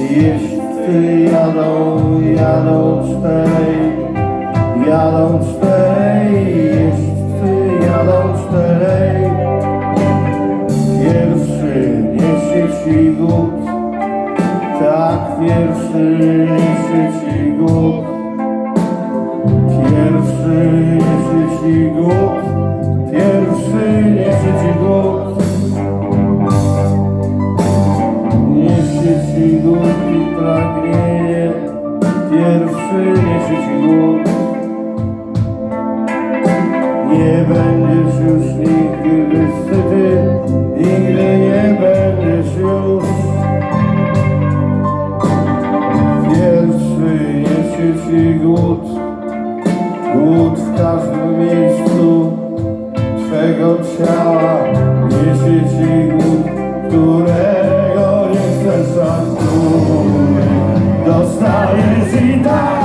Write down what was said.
Jeźdźcy jadą, jadą czterej, jadą czterej, jeźdźcy jadą czterej. Pierwszy niesie ci gut, tak pierwszy niesie ci gut. Pierwszy niesie ci gut, pierwszy niesie ci gut. ci głód i pragnienie Pierwszy niesie ci głód Nie będziesz już nigdy wysyty Nigdy nie będziesz już. Pierwszy niesie ci głód Głód w każdym miejscu Twego ciała. vida.